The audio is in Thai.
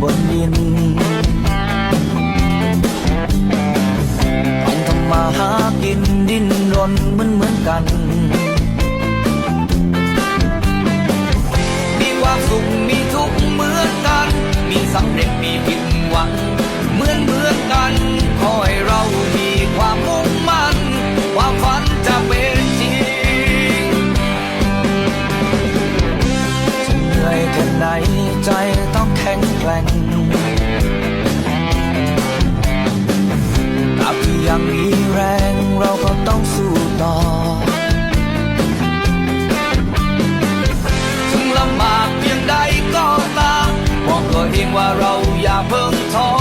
กินต้องทำมาหากินดิ้นรนเหมือนเหมือนกัน มีความสุขมีทุกข์เหมือนกัน มีสำเร็จมีผิดหวัง เหมือนเหมือนกันขอให้เรามีความมุ่งมั่น ความฝันจะเป็นจริงจะเหนื่อยแค่ไหนใจต้อง ข็งแกร่งตราบที่ยังมีแรงเราก็ต้องสู้ต่อ ถึงลำบากเพียงใดก็ตามบอกตัวเองว่าเราอยากพึ่งท้อง